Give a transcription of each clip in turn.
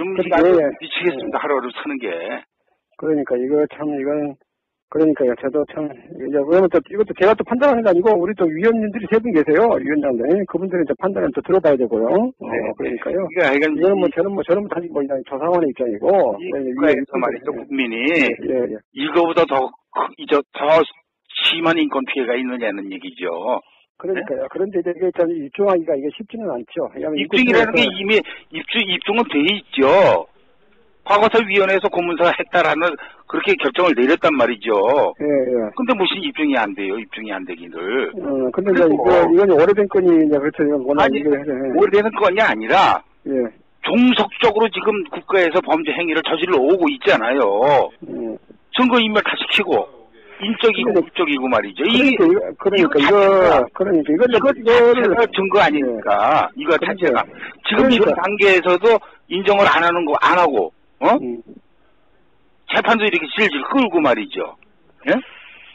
좀 그러니까 예, 예. 미치겠습니다. 하루하루 사는 게. 그러니까 이거 참 이건 그러니까요. 저도 참 이제 그러면 또 이것도 제가 또 판단하는 게 아니고 우리 또 위원님들이 세 분 계세요. 위원장들 그분들은 또 판단을 또 들어봐야 되고요. 어, 그러니까요. 그러니까 하여간 이거는 뭐 저는 뭐 저는 사실 뭐 그냥 조상원의 입장이고 이 예, 예, 국가에서 예, 말이죠. 예, 국민이 예, 예. 이거보다 더, 크- 이제 더 심한 인권 피해가 있느냐는 얘기죠. 그러니까요. 그런데 이게 참 입증하기가 이게 쉽지는 않죠. 왜냐하면 입증이라는 게 이미 입증, 입증은 돼 있죠. 과거사위원회에서 고문서가 했다라는 그렇게 결정을 내렸단 말이죠. 예, 예. 근데 무슨 입증이 안 돼요? 입증이 안 되기를. 어, 근데 이제 이거, 이건 오래된 건이 이제 그렇죠. 이건 워낙 아니, 이게, 예, 오래되는 건이 아니라 예, 종속적으로 지금 국가에서 범죄 행위를 저질러 오고 있잖아요. 예. 증거인멸 다 시키고 인적이고 근데- 국적이고 말이죠. 그러니까, 이거, 그러니까 이거 이거, 자체가- 그러니까 이거, 이거 이거를, 자체가 증거 아닙니까? 이거 그러니까. 자체가 지금 현 그러니까. 단계에서도 인정을 안 하는 거 안 하고 어? 음, 재판도 이렇게 질질 끌고 말이죠. 예?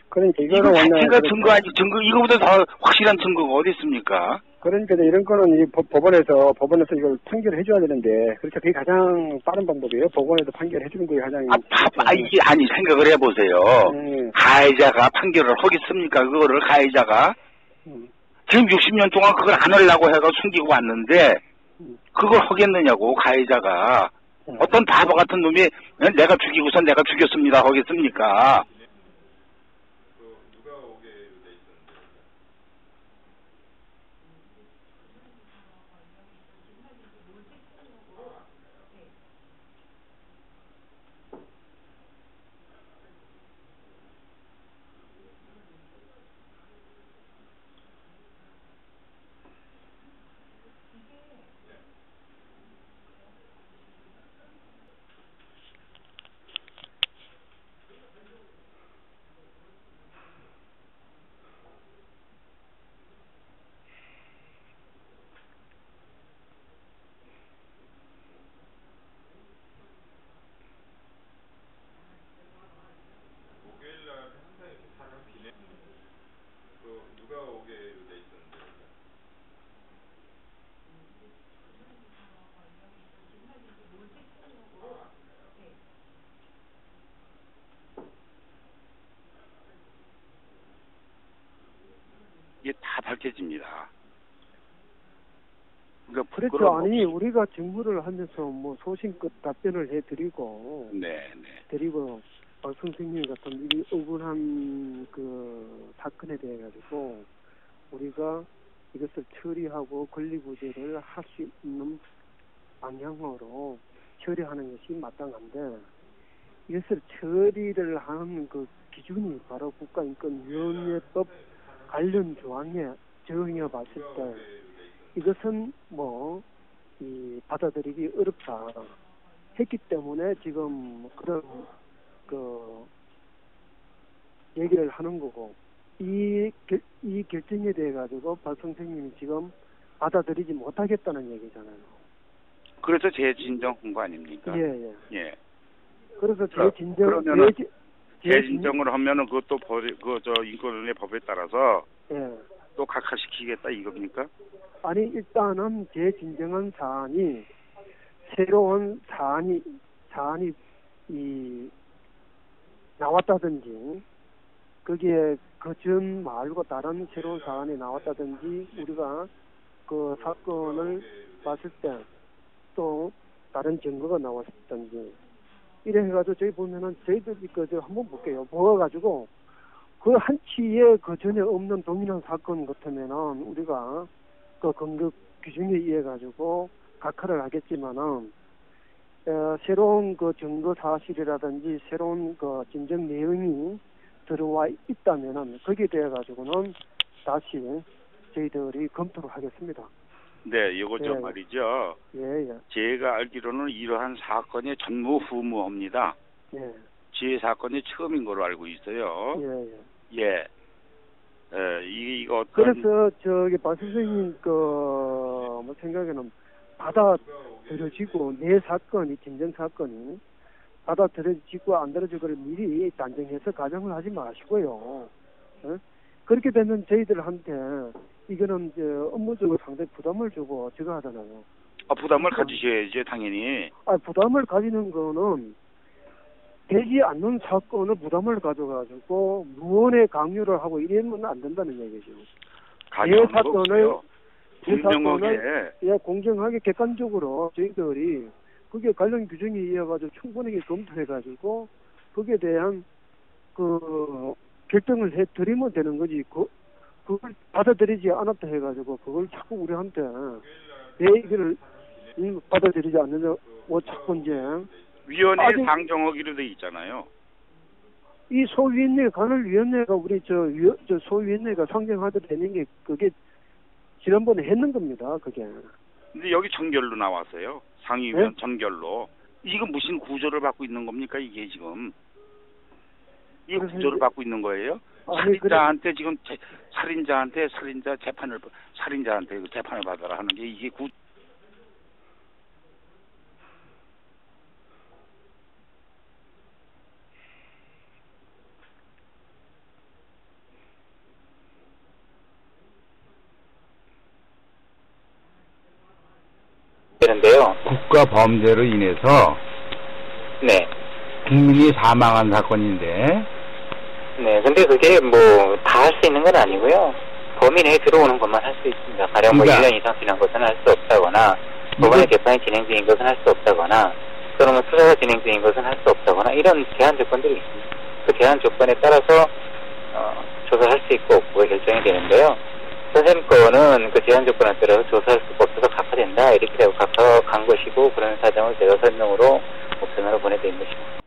그러니까 이거 이거는 완전, 자체가 증거 아니 증거 이거보다 더 확실한 증거가 어디 있습니까? 그러니까 이런 거는 이 법- 법원에서, 법원에서 이걸 판결을 해줘야 되는데, 그렇죠. 그게 가장 빠른 방법이에요. 법원에서 판결해 주는 거에 가장. 아, 파, 아 이게 아니 생각을 해보세요. 음, 가해자가 판결을 하겠습니까? 그거를 가해자가 음, 지금 60년 동안 그걸 안 하려고 해가 숨기고 왔는데 그걸 하겠느냐고 가해자가 음. 어떤 바보 같은 놈이 내가 죽이고서 내가 죽였습니다 하겠습니까? 이게 다 밝혀집니다. 그렇죠. 아니 우리가 직무를 하면서 뭐 소신껏 답변을 해드리고 네, 네. 드리고 박 선생님 같은 이 억울한 그 사건에 대해 가지고 우리가 이것을 처리하고 권리구제를 할 수 있는 방향으로 처리하는 것이 마땅한데 이것을 처리를 하는 그 기준이 바로 국가인권위원회법 관련 조항에 적용해 봤을 때 이것은 뭐, 이, 받아들이기 어렵다. 했기 때문에 지금 그런, 그, 얘기를 하는 거고, 이, 결, 이 결정에 대해 가지고 박 선생님이 지금 받아들이지 못하겠다는 얘기잖아요. 그래서 재진정 한 거 아닙니까? 예, 예. 예. 그래서 제 진정, 그러면은 제, 지- 제 진- 재진정을 하면은 그것도 그 저 인권의 법에 따라서 예. 또 각하시키겠다 이겁니까? 아니 일단은 제 진정한 사안이 새로운 사안이 사안이 이 나왔다든지 거기에 그전 말고 다른 새로운 사안이 나왔다든지 우리가 그 사건을 봤을 때 또 다른 증거가 나왔든지 이래 해가지고 저희 보면은 저희들이 그저 한번 볼게요. 모아가지고 그 한치에 그 전에 없는 동일한 사건 같으면은 우리가 그 근거 기준에 의해 가지고 각하를 하겠지만은 어, 새로운 그 증거 사실이라든지 새로운 그 진정 내용이 들어와 있다면은 거기에 대해 가지고는 다시 저희들이 검토를 하겠습니다. 네, 이거 저 예. 말이죠. 예, 예, 제가 알기로는 이러한 사건이 전무후무합니다. 예, 제 사건이 처음인 걸로 알고 있어요. 예, 예. 예. 예, 이게 이거 어떤 그래서 저기 박 선생님 그뭐 생각에는 받아들여지고 내 사건이 진정 사건이 받아들여지고 안 들어지고를 미리 단정해서 가정을 하지 마시고요. 어? 그렇게 되면 저희들한테 이거는 이제 업무적으로 상당히 부담을 주고 저거 하잖아요. 아, 부담을 가지셔야죠, 당연히. 아, 부담을 가지는 거는 되지 않는 사건을 부담을 가져가지고 무언의 강요를 하고 이러면 안 된다는 얘기죠. 거 사건을-. 이 분명하게 예, 공정하게 객관적으로 저희들이 그게 관련 규정에 의해가지고 충분하게 검토해가지고 거기에 대한 그 결정을 해드리면 되는 거지. 그 그걸 받아들이지 않았다 해가지고 그걸 자꾸 우리한테 내 얘기를 음, 받아들이지 뭐 자꾸 이제 위원회 아직- 상정하기로 돼 있잖아요. 이 소위원회 관할위원회가 우리 저, 위- 저 소위원회가 상정하도록 되는 게 그게 지난번에 했는 겁니다. 그게. 근데 여기 정결로 나왔어요. 상위위원 네? 정결로. 이거 무슨 구조를 받고 있는 겁니까, 이게 지금? 이 구조를 받고 있는 거예요? 아니, 그래. 살인자한테 지금 재- 살인자한테 살인자 재판을 살인자한테 그 재판을 받아라 하는 게 이게 구 되는데요. 국가 범죄로 인해서 네. 국민이 사망한 사건인데 네. 근데 그게 뭐 다 할 수 있는 건 아니고요. 범위 내에 들어오는 것만 할 수 있습니다. 가령 뭐 그러니까- 1년 이상 지난 것은 할 수 없다거나 법원의 재판이 진행 중인 것은 할 수 없다거나 또는 뭐 수사가 진행 중인 것은 할 수 없다거나 이런 제한 조건들이 있습니다. 그 제한 조건에 따라서 어, 조사할 수 있고 없고가 결정이 되는데요. 선생님 거는 그 제한 조건에 따라서 조사할 수가 없어서 갚아야 된다 이렇게 되고 갚아간 것이고 그런 사정을 제가 설명으로 옵션으로 보내드린 것입니다.